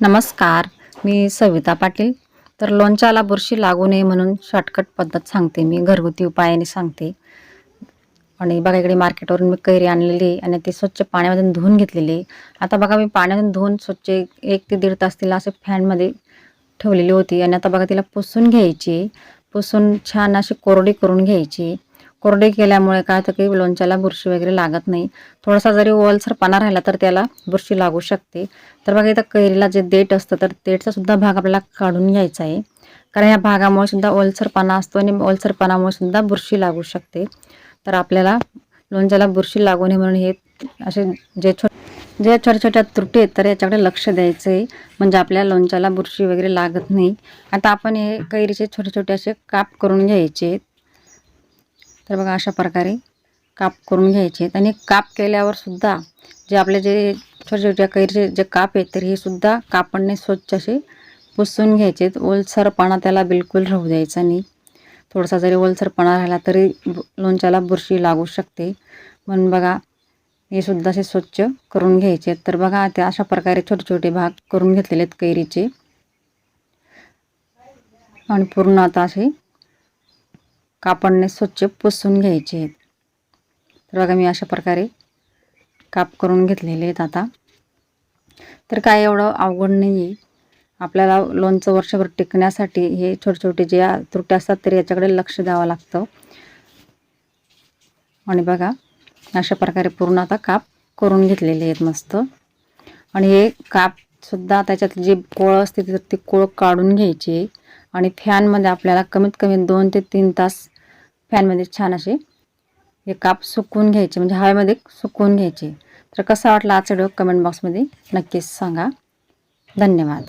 नमस्कार मी सविता पाटील. तर लोणच्याला बुरशी लागू नये म्हणून शॉर्टकट पद्धत सांगते मी घरगुती उपायाने सांगते. आणि बघा इकडे मार्केटवरून मी कैरी आणलेली आहे आणि ती स्वच्छ पाण्यामधून धुवून घेतलेली आहे. आता बघा मी पाण्यातून धुवून स्वच्छ एक ते दीड तास तिला असे फॅनमध्ये ठेवलेली होती. आणि आता बघा तिला पुसून घ्यायची पुसून छान अशी कोरडी करून घ्यायची कोरडे केल्यामुळे काय होतं की लोणच्याला बुरशी वगैरे लागत नाही. थोडासा जरी ओलसरपणा राहिला तर त्याला बुरशी लागू शकते. तर बघा इथं कैरीला जे देठ असतं तर देठचा सुद्धा भाग आपल्याला काढून घ्यायचा आहे. कारण या भागामुळे सुद्धा ओलसरपणा असतो आणि ओलसरपणामुळे सुद्धा बुरशी लागू शकते. तर आपल्याला लोणच्याला बुरशी लागू नये म्हणून हे असे जे छो जे छोट्या छोट्या त्रुटी आहेत तर याच्याकडे लक्ष द्यायचं आहे. म्हणजे आपल्या लोणच्याला बुरशी वगैरे लागत नाही. आता आपण हे कैरीचे छोटे छोटे असे काप करून घ्यायचे. आहेत. तर बघा अशा प्रकारे काप करून घ्यायचे. आहेत आणि काप केल्यावर सुद्धा जे आपले जे छोटे छोट्या कैरीचे जे काप आहेत तर हे सुद्धा कापडने स्वच्छ असे पुसून घ्यायचे. आहेत ओलसरपणा त्याला बिलकुल राहू द्यायचा नाही. थोडासा जरी ओलसरपणा राहिला तरी लोणच्याला बुरशी लागू शकते. म्हणून बघा हे सुद्धा असे स्वच्छ करून घ्यायचे. आहेत तर बघा ते अशा प्रकारे छोटे छोटे भाग करून घेतलेले आहेत कैरीचे. आणि पूर्ण आता असे कापडने स्वच्छ पुसून घ्यायचे आहेत. तर बघा मी अशा प्रकारे काप करून घेतलेले आहेत आता. तर काय एवढं अवघड नाही आहे आपल्याला लोणचं वर्षभर टिकण्यासाठी हे छोटे छोटे जे त्रुट्या असतात तर याच्याकडे लक्ष द्यावं लागतं. आणि बघा अशा प्रकारे पूर्ण आता काप करून घेतलेले आहेत मस्त. आणि हे कापसुद्धा त्याच्यात जी कोळं असते तर ती कोळ काढून घ्यायची. आणि फॅनमध्ये आपल्याला कमीत कमी दोन ते तीन तास फॅनमध्ये छान असे हे काप सुकवून घ्यायचे म्हणजे हवेमध्ये सुकवून घ्यायचे. तर कसा वाटला आजचा व्हिडिओ कमेंट बॉक्समध्ये नक्कीच सांगा. धन्यवाद.